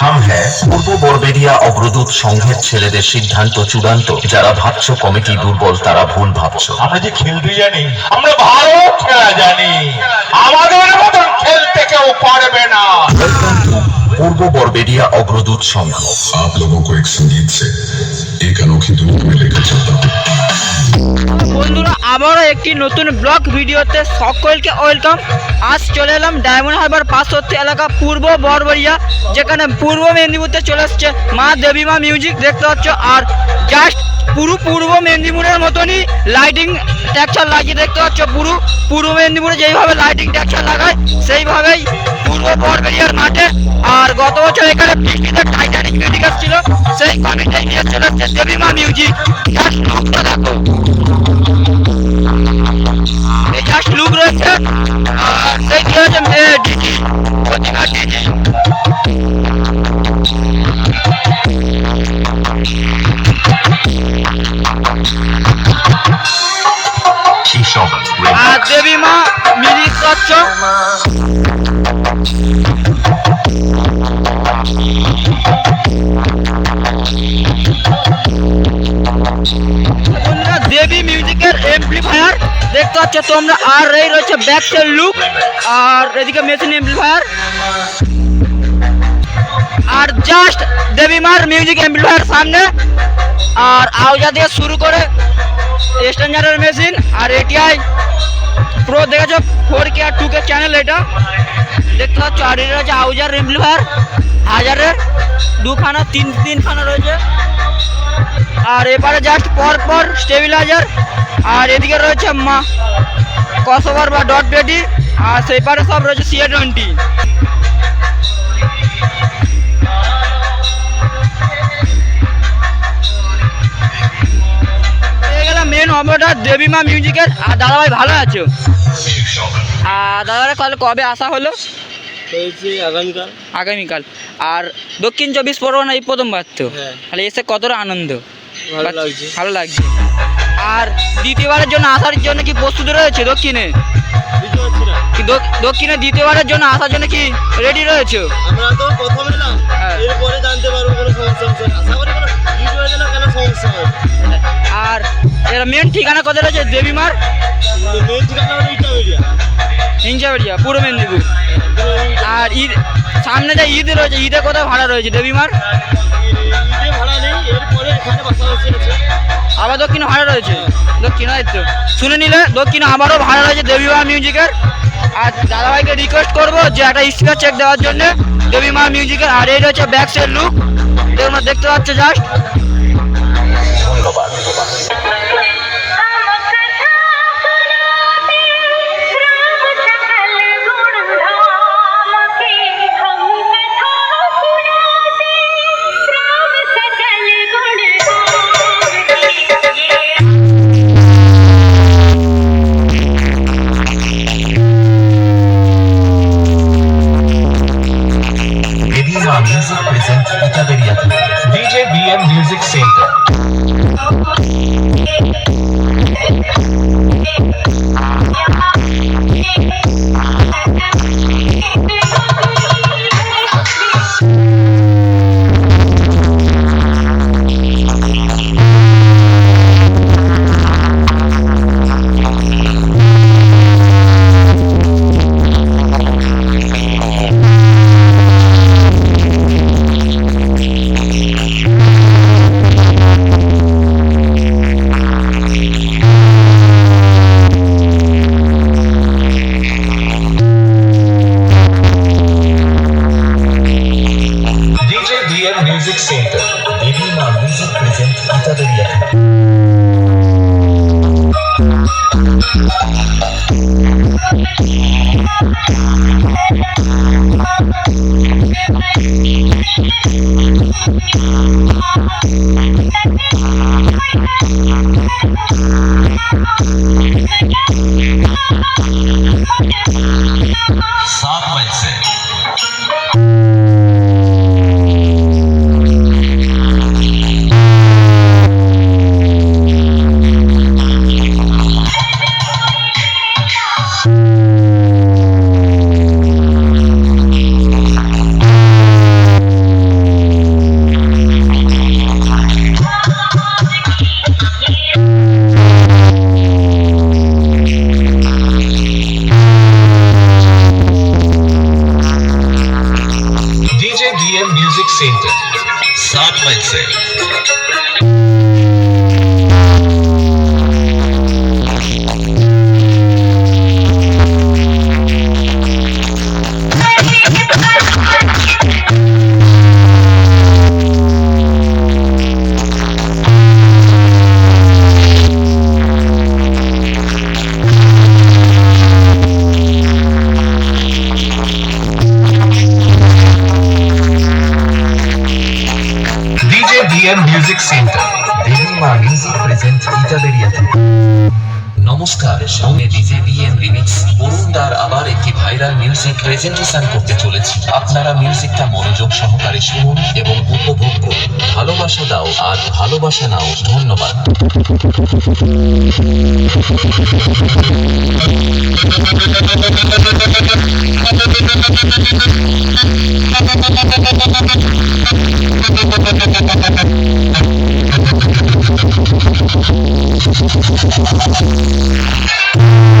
থাম হ্যাঁ পূর্ব বরবেরিয়া অগ্রদূত সংঘের ছেলেদের সিদ্ধান্ত চূড়ান্ত যারা ভাবছো কমিটি দুর্বল তারা ভুল ভাবছো আমরা যে খেলতে জানি আমরা ভালো খেলা জানি আমাদের মতন খেলতে কেউ পারবে না Welcome to পূর্ব বরবেরিয়া অগ্রদূত সংঘ आप लोगों को एक संगीत से एक अनोखी दुनिया में लेकर चलता हूँ বন্ধুরা আবারও একটি নতুন ব্লগ ভিডিওতে সকলকে ওয়েলকাম। আজ চলে এলাম ডায়মন্ড হারবার পার্শ্ববর্তী এলাকা পূর্ব বরবরিয়া, যেখানে পূর্ব মেদিনীপুরতে চলে আসছে মা দেবী মা মিউজিক দেখতে পাচ্ছ। আর জাস্ট পুরো পূর্ব মেদিনীপুরের মতনই লাইটিং ট্যাক্সার লাগিয়ে দেখতে পাচ্ছ পুরো। পূর্ব মেদিনীপুরে যেইভাবে লাইটিং ট্যাক্সার লাগায়, সেইভাবেই পূর্ব বরবেরিয়ার মাঠে। আর গত বছর এখানে বৃষ্টিতে টাইটানিক মিউজিক ছিল, সেই কমিটি নিয়ে চলে এসছে দেবী মা মিউজিক দেখো। এই জাস্ট লুক রয়েছে আর সেই কি হচ্ছে ডিজি প্রতিমা ডিজি শিশব আর দেবী মা মিরিক করছ পাচ্ছ তোমরা আর এই রয়েছে ব্যাক সাইড লুক আর এদিকে মেশিন এমপ্লিফায়ার। আর জাস্ট দেবী মার মিউজিক এমপ্লিফায়ার সামনে। আর আউজা দিয়ে শুরু করে এক্সটেঞ্জারের মেশিন আর এটিআই প্রো দেখেছ? ফোর কে আর টু কে চ্যানেল এটা। দেখতে পাচ্ছ? আর এটা হচ্ছে আউজার এমপ্লিফায়ার। হাজারের দুখানা, তিন, তিনখানা রয়েছে। আর এবারে জাস্ট পর পর স্টেবিলাইজার আর এদিকে রয়েছে মা কসোভার বা ডট পেটি আর সেই পারে সব রয়েছে CA twenty men operator Debima মিউজিকের আর দাদাভাই ভালো আছো। আর দাদাভাই কাল কবে আসা হলো? আগামীকাল। আগামীকাল। আর দক্ষিণ চব্বিশ পরগনা এই প্রথমবার তো? হ্যাঁ। তাহলে এসে কতটা আনন্দ? ভালো লাগছে। ভালো লাগছে। আর দ্বিতীয়বারের জন্য আসার জন্য কি প্রস্তুতি রয়েছে দক্ষিণে? দক্ষিণে দ্বিতীয়বারের জন্য আসার জন্য কি রেডি রয়েছে? আমরা তো প্রথম এলাম। হ্যাঁ। এরপরে জানতে পারব কোনো সমস্যা হচ্ছে আশা করি কোনো ভিডিও না কেন সমস্যা হবে আর এর মেন ঠিকানা কোথায় রয়েছে? দেবীমার? মেন ঠিকানা হলো পূর্ব মেদিনীপুর। আর ঈদ সামনে যে ঈদ রয়েছে ঈদে কোথায় ভাড়া রয়েছে দেবীমার? ঈদে ভাড়া নেই এরপরে দক্ষিণে ভাড়া রয়েছে। দক্ষিণ হয়তো শুনে নিলে দক্ষিণে আমারও ভাড়া রয়েছে দেবীমা মিউজিকের। আর দাদাভাইকে রিকোয়েস্ট করব যে একটা স্পিকার চেক দেওয়ার জন্য দেবীমা মিউজিকের আর এই রয়েছে ব্যাক সাইড লুক দেখতে পাচ্ছ জাস্ট सात मई ভাইরাল মিউজিক প্রেজেন্টেশন করতে চলেছি। আপনারা মিউজিকটা মনোযোগ সহকারে শুনুন এবং উপভোগ করুন। ভালোবাসা দাও আর ভালোবাসা নাও। ধন্যবাদ।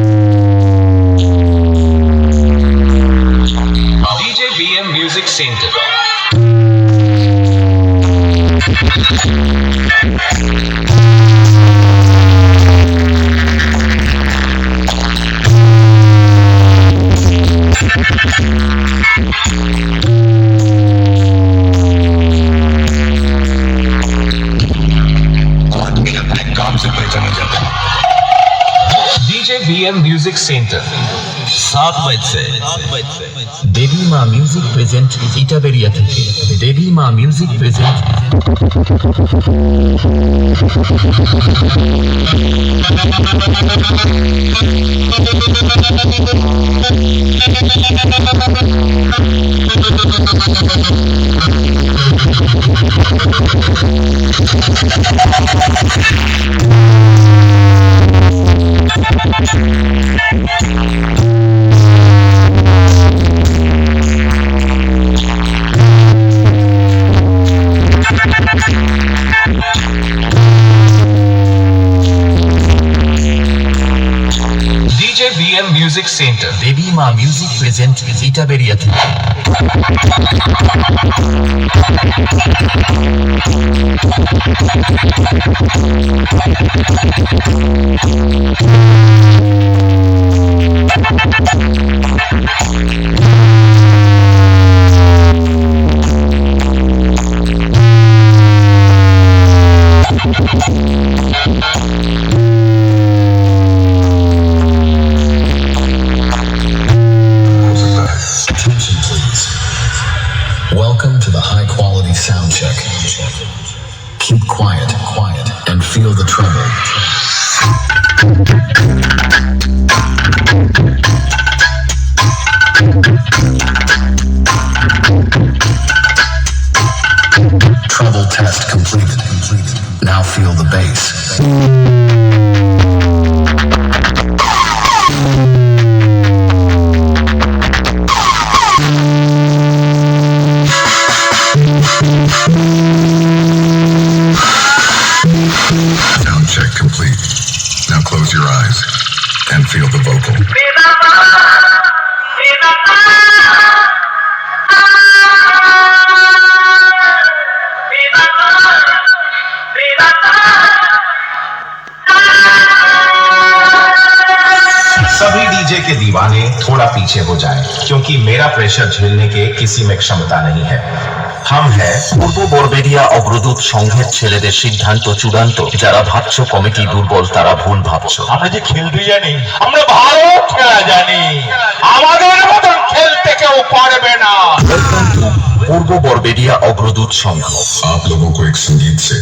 PM Music Center. সাত বাইছে দেবী মা মিউজিক প্রেজেন্ট ইটাবেরিয়া থেকে Debi Maa music present Thank Thank you. Music centre Debi Maa music present জিটা বেরিয়া থেকে sound check. Keep quiet, quiet, and feel the tremble. Treble test completed. Now feel the bass. Sound check complete. Now close your eyes and feel the vocal. सभी DJ के दीवाने थोड़ा पीछे हो जाएँ, क्योंकि मेरा प्रेशर झेलने के किसी में क्षमता नहीं है हम है পূর্ব বরবেরিয়া অগ্রদূত সংঘের ছেলেদের সিদ্ধান্ত চূড়ান্ত যারা ভাবছো কমিটি দুর্বল তারা ভুল ভাবছো আমরা যে খেলতে জানি আমরা ভালো খেলা জানি আমাদের মতন খেলতে কেউ পারবে না Welcome to পূর্ব বরবেরিয়া অগ্রদূত সংঘ आप लोगों को एक संगीत से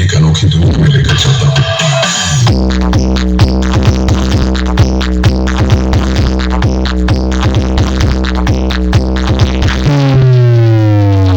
एक अनोखी दुनिया में लेकर चलता हूँ